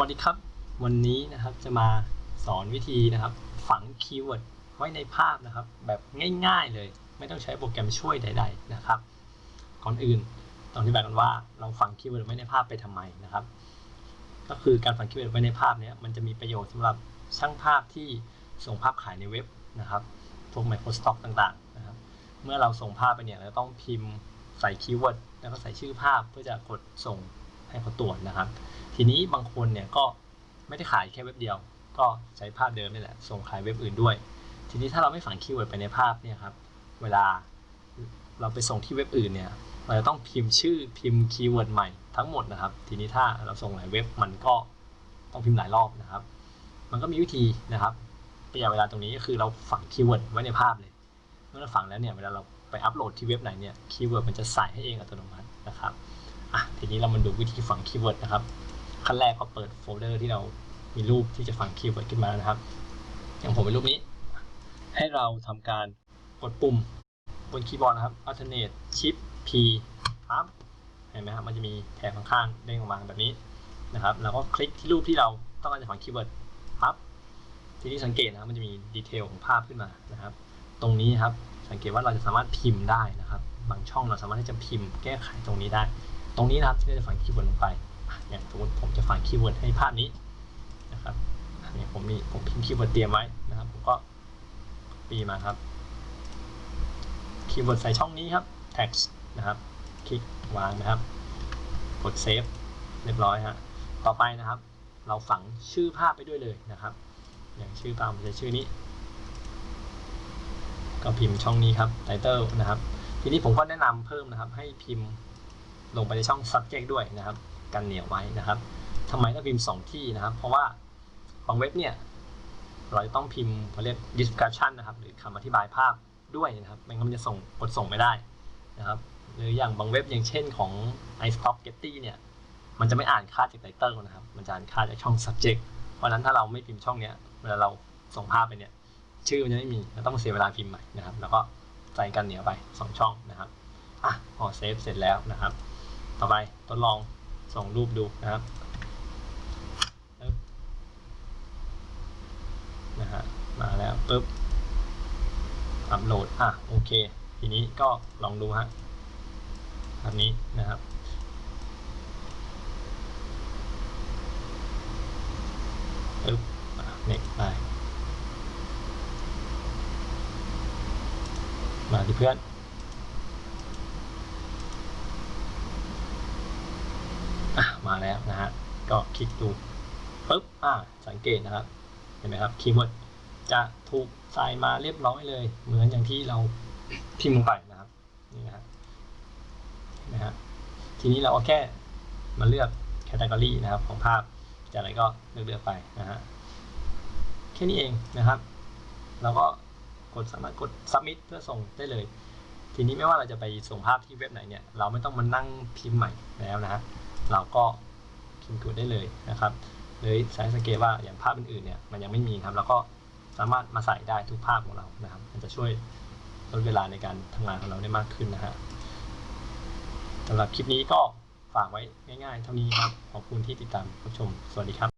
วัสดีครับ วันนี้นะครับจะมาสอนวิธีนะครับ ฝังคีย์เวิร์ดไว้ในภาพนะครับ แบบง่ายๆเลย ไม่ต้องใช้โปรแกรมช่วยใด ๆนะครับ ก่อนอื่นต้องอธิบายกันว่าเราฝังคีย์เวิร์ดไว้ในภาพไปทำไมนะครับ ก็คือการฝังคีย์เวิร์ดไว้ในภาพเนี้ยมันจะมีประโยชน์สำหรับช่างภาพที่ส่งภาพขายในเว็บนะครับพวกไมโครสต็อกต่างๆนะครับ เมื่อเราส่งภาพไปเนี่ยเราต้องพิมพ์ใส่คีย์เวิร์ดแล้วก็ใส่ชื่อภาพเพื่อจะกดส่ง ให้เขาตรวจนะครับ ทีนี้บางคนเนี่ยก็ไม่ได้ขายแค่เว็บเดียว ก็ใช้ภาพเดิมนี่แหละ ส่งขายเว็บอื่นด้วย ทีนี้ถ้าเราไม่ฝังคีย์เวิร์ดไปในภาพเนี่ยครับ เวลาเราไปส่งที่เว็บอื่นเนี่ย เราจะต้องพิมพ์ชื่อพิมพ์คีย์เวิร์ดใหม่ทั้งหมดนะครับ ทีนี้ถ้าเราส่งหลายเว็บมันก็ต้องพิมพ์หลายรอบนะครับ มันก็มีวิธีนะครับประหยัดเวลาตรงนี้ก็คือเราฝังคีย์เวิร์ดไว้ในภาพเลย เมื่อเราฝังแล้วเนี่ยเวลาเราไปอัปโหลดที่เว็บไหนเนี่ยคีย์เวิร์ดมันจะใส่ให้เองอัตโนมัตินะครับ อะทีนี้เรามาดูวิธีฝังคีย์เวิร์ดนะครับ ขั้นแรกก็เปิดโฟลเดอร์ที่เรามีรูปที่จะฝังคีย์เวิร์ดขึ้นมานะครับ อย่างผมเป็นรูปนี้ ให้เราทำการกดปุ่มบนคีย์บอร์ดนะครับ alternate shift p ปั๊บเห็นไหมครับมันจะมีแถบข้างๆเด้งออกมาแบบนี้นะครับแล้วก็คลิกที่รูปที่เราต้องการจะฝังคีย์เวิร์ดปั๊บทีนี้สังเกตนะครับมันจะมีดีเทลของภาพขึ้นมานะครับ ตรงนี้ครับสังเกตว่าเราจะสามารถพิมพ์ได้นะครับ บางช่องเราสามารถที่จะพิมพ์แก้ไขตรงนี้ได้ ตรงนี้นะครับที่เราจะฝังคีย์เวิร์ดลงไป อย่างสมมติผมจะฝังคีย์เวิร์ดให้ภาพนี้นะครับอันนี้ผมมีผมพิมพ์คีย์เวิร์ดเตรียมไว้นะครับ ผมก็ปีมาครับ คีย์เวิร์ดใส่ช่องนี้ครับ text นะครับ คลิกวางนะครับ กดเซฟเรียบร้อยฮะ ต่อไปนะครับ เราฝังชื่อภาพไปด้วยเลยนะครับ อย่างชื่อภาพผมจะชื่อนี้ ก็พิมพ์ช่องนี้ครับ title นะครับ ทีนี้ผมก็แนะนำเพิ่มนะครับ ให้พิมพ์ ลงไปในช่อง subject ด้วยนะครับ กันเหนียวไว้นะครับทำไมต้องพิมพ์ 2 ที่นะครับ เพราะว่าบางเว็บเนี่ยเราจะต้องพิมพ์เขาเรียก description นะครับ หรือคำอธิบายภาพด้วยนะครับไม่งั้นมันจะส่งกดส่งไม่ได้นะครับหรืออย่างบางเว็บอย่างเช่นของ iStock Getty เนี่ยมันจะไม่อ่านค่าจากไตเติลนะครับ มันจะอ่านค่าจากช่อง subject เพราะนั้นถ้าเราไม่พิมพ์ช่องเนี้ยเวลาเราส่งภาพไปเนี่ยชื่อมันจะไม่มีต้องเสียเวลาพิมพ์ใหม่นะครับ แล้วก็ใส่กันเหนียวไป 2 ช่องนะครับอะพอเซฟเสร็จแล้วนะครับ ต่อไปทดลองส่งรูปดูนะครับนะฮะมาแล้วปุ๊บอัปโหลดอะโอเค ทีนี้ก็ลองดูฮะแบบนี้นะครับปึ๊บเน็กไปมาที่เพื่อน อะ มาแล้วนะฮะ ก็คลิกดูปึ๊บอ่าสังเกตนะครับ เห็นไหมครับ คีย์เวิร์ดจะถูกใส่มาเรียบร้อยเลย เหมือนอย่างที่เราพิมพ์ลงไปนะครับ นี่นะฮะนไหมฮะทีนี้เราก็แค่มาเลือกแคตตากรีนะครับของภาพจะอะไรก็เลือกเลือกไปนะฮะ แค่นี้เองนะครับ เราก็กดสามารถกด submit เพื่อส่งได้เลย ทีนี้ไม่ว่าเราจะไปส่งภาพที่เว็บไหนเนี่ย เราไม่ต้องมานั่งพิมพ์ใหม่แล้วนะฮะ เราก็คิมคูดได้เลยนะครับเลยสายสังเกตว่าอย่างภาพอื่นๆเนี่ยมันยังไม่มีครับเราก็สามารถมาใส่ได้ทุกภาพของเรานะครับ มันจะช่วยลดเวลาในการทำงานของเราได้มากขึ้นนะฮะสำหรับคลิปนี้ก็ฝากไว้ง่ายๆ เท่านี้ครับ ขอบคุณที่ติดตามรับชม สวัสดีครับ